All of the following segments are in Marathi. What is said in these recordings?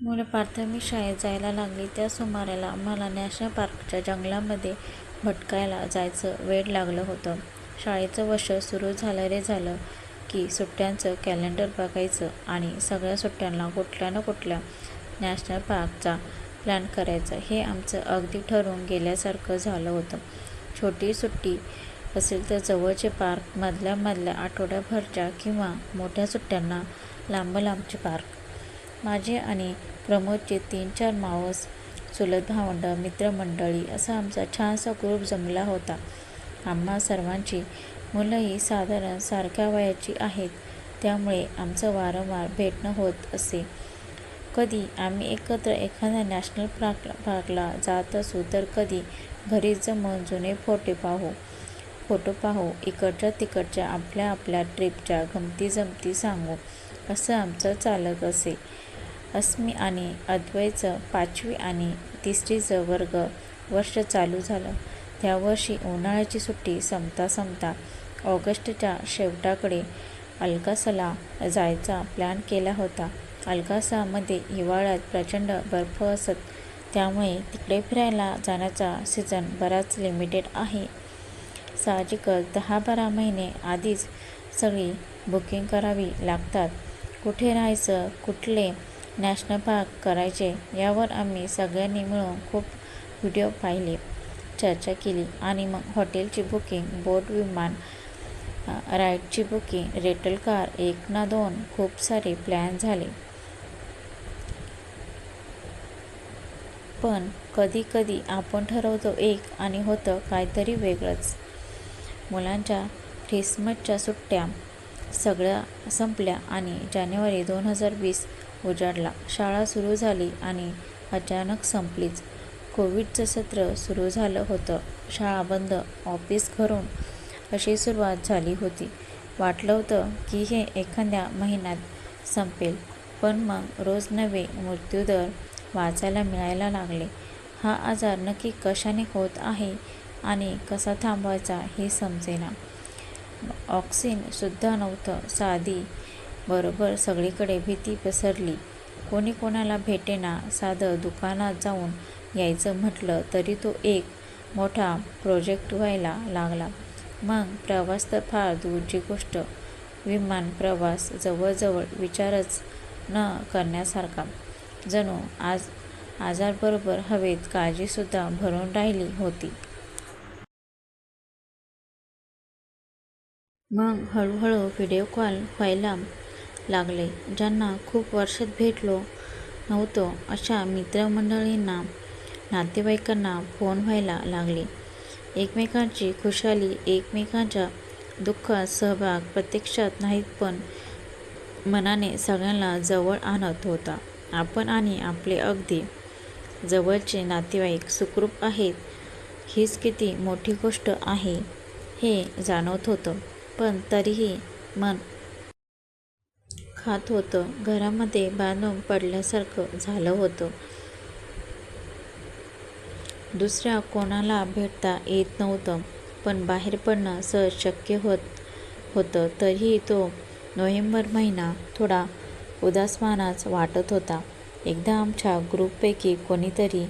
मुलं प्राथमिक शाळेत जायला लागली त्या सुमाराला मला नॅशनल पार्कच्या जंगलामध्ये भटकायला जायचं वेड लागलं होतं. शाळेचं वर्ष सुरू झालं रे झालं की सुट्ट्यांचं कॅलेंडर बघायचं आणि सगळ्या सुट्ट्यांना कुठल्या ना कुठल्या नॅशनल पार्कचा प्लॅन करायचा हे आमचं अगदी ठरून गेल्यासारखं झालं होतं. छोटी सुट्टी असेल तर जवळचे पार्क, मधल्या मधल्या आठवड्याभरच्या किंवा मोठ्या सुट्ट्यांना लांब लांबचे पार्क. माझे आणि प्रमोदचे तीन चार मावस चुलत भावंडं, मित्रमंडळी असा आमचा छानसा ग्रुप जमला होता. आम्हा सर्वांची मुलंही साधारण सारख्या वयाची आहेत त्यामुळे आमचं वारंवार भेटणं होत असे. कधी आम्ही एकत्र एखाद्या नॅशनल पार्क पार्कला जात असू तर कधी घरीच जमून जुने फोटो पाहू, इकडच्या तिकडच्या आपल्या आपल्या ट्रिपच्या गमती-जमती सांगू असं आमचं चालत असे. अस्मी आणि अद्वैचं पाचवी आणि तिसरीचं वर्ग वर्ष चालू झालं. त्या वर्षी उन्हाळ्याची सुट्टी संपता संपता ऑगस्टच्या शेवटाकडे अल्कासला जायचा प्लॅन केला होता. अलकासामध्ये हिवाळ्यात प्रचंड बर्फ असत त्यामुळे तिकडे फिरायला जाण्याचा सीझन बराच लिमिटेड आहे. साहजिकच दहा-बारा महिने आधीच सगळी बुकिंग करावी लागतात. कुठे राहायचं, कुठले नॅशनल पार्क करायचे यावर आम्ही सगळ्यांनी मिळून खूप व्हिडिओ पाहिले, चर्चा केली आणि मग हॉटेलची बुकिंग, बोट, विमान राईडची बुकिंग, रेटल कार, एक ना दोन खूप सारे प्लॅन झाले. पण कधी कधी आपण ठरवतो एक आणि होतं काहीतरी वेगळंच. मुलांच्या ख्रिसमसच्या सुट्ट्या सगळ्या संपल्या आणि जानेवारी दोन हजार वीस उजाडला. शाळा सुरू झाली आणि अचानक संपलीच. कोविडचं सत्र सुरू झालं होतं. शाळा बंद, ऑफिस घरून अशी सुरुवात झाली होती. वाटलं होतं की हे एखाद्या महिन्यात संपेल. पण मग रोज नवे मृत्यूदर वाचायला मिळायला लागले. हा आजार नक्की कशाने होत आहे आणि कसा थांबवायचा हे समजेना. ऑक्सिनसुद्धा नव्हतं. साधी बरोबर सगळीकडे भीती पसरली. कोणी कोणाला भेटेना. साधं दुकानात जाऊन यायचं म्हटलं तरी तो एक मोठा प्रोजेक्ट व्हायला लागला. मग प्रवास तर फार दूरची गोष्ट. विमान प्रवास जवळजवळ विचारच न करण्यासारखा. जणू आजाराबरोबर हवेत काळजीसुद्धा भरून राहिली होती. मग हळूहळू व्हिडिओ कॉल व्हायला लागले. ज्यांना खूप वर्षात भेटलो नव्हतो अशा मित्रमंडळींना, नातेवाईकांना फोन व्हायला लागले. एकमेकांची खुशाली, एकमेकांच्या दुःखात सहभाग प्रत्यक्षात नाहीत पण मनाने सगळ्यांना जवळ आणत होता. आपण आणि आपले अगदी जवळचे नातेवाईक सुखरूप आहेत हीच किती मोठी गोष्ट आहे हे जाणवत होतं. पण तरीही मन खात होतं. घरामध्ये बांधून पडल्यासारखं झालं होतं. दुसऱ्या कोणाला भेटता येत नव्हतं पण बाहेर पडणं सहज शक्य होत होतं. तरीही तो नोव्हेंबर महिना थोडा उदासमानाच वाटत होता. एकदा आमच्या ग्रुपपैकी कोणीतरी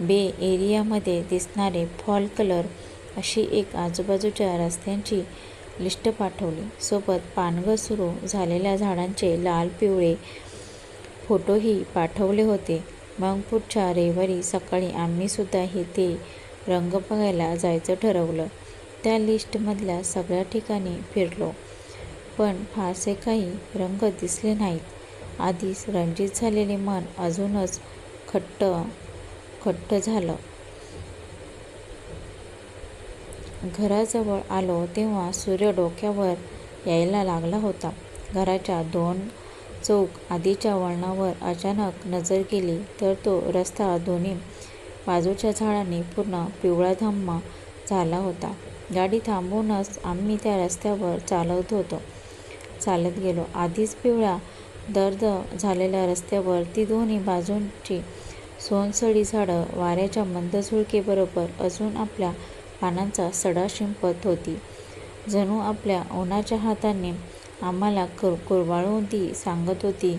बे एरियामध्ये दिसणारे फॉल कलर अशी एक आजूबाजूच्या रस्त्यांची लिस्ट पाठवली. सोबत पानगळ सुरू झालेल्या झाडांचे लाल-पिवळे फोटोही पाठवले होते. मग पुढच्या रविवारी सकाळी आम्हीसुद्धा हे ते रंग बघायला जायचं ठरवलं. त्या लिस्टमधल्या सगळ्या ठिकाणी फिरलो पण फारसे काही रंग दिसले नाहीत. आधीच रणजित झालेले मन अजूनच खट्ट खट्ट झालं. घराजवळ आलो तेव्हा सूर्य डोक्यावर यायला लागला होता. घराच्या दोन चौक आधीच्या वळणावर अचानक नजर गेली तर तो रस्ता दोन्ही बाजूच्या झाडांनी पूर्ण पिवळा धम्मा झाला होता. गाडी थांबवूनच आम्ही त्या रस्त्यावर चालत गेलो. आधीच पिवळ्या दर्द झालेल्या रस्त्यावर ती दोन्ही बाजूंची सोनसळी झाडं वाऱ्याच्या मंद झुळकेबरोबर अजून आपल्या पानांचा सडा शिंपत होती. जणू आपल्या उन्हाच्या हाताने आम्हाला कर कुरवाळून ती सांगत होती,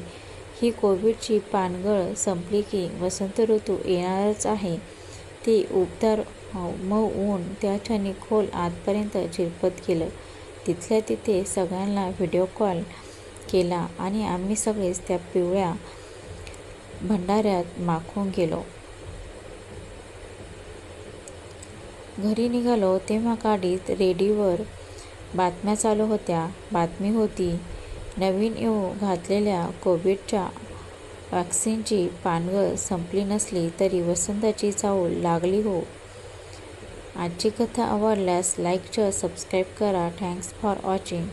ही कोविडची पानगळ संपली की वसंत ऋतू येणारच आहे. ते उबदार मऊ ऊन त्या क्षणी खोल आतपर्यंत झिरपत गेलं. तिथल्या तिथे सगळ्यांना व्हिडिओ कॉल केला आणि आम्ही सगळेच त्या पिवळ्या भंडाऱ्यात माखून गेलो. घरी निघालो तेव्हा गाडीत रेडिओवर बातम्या चालू होत्या. बातमी होती, नवीन येऊ घातलेल्या कोविडच्या वॅक्सिनची पानगळ संपली नसली तरी वसंताची चाहूल लागली हो! आजची कथा आवडल्यास लाईक, च सबस्क्राईब करा. Thanks for watching.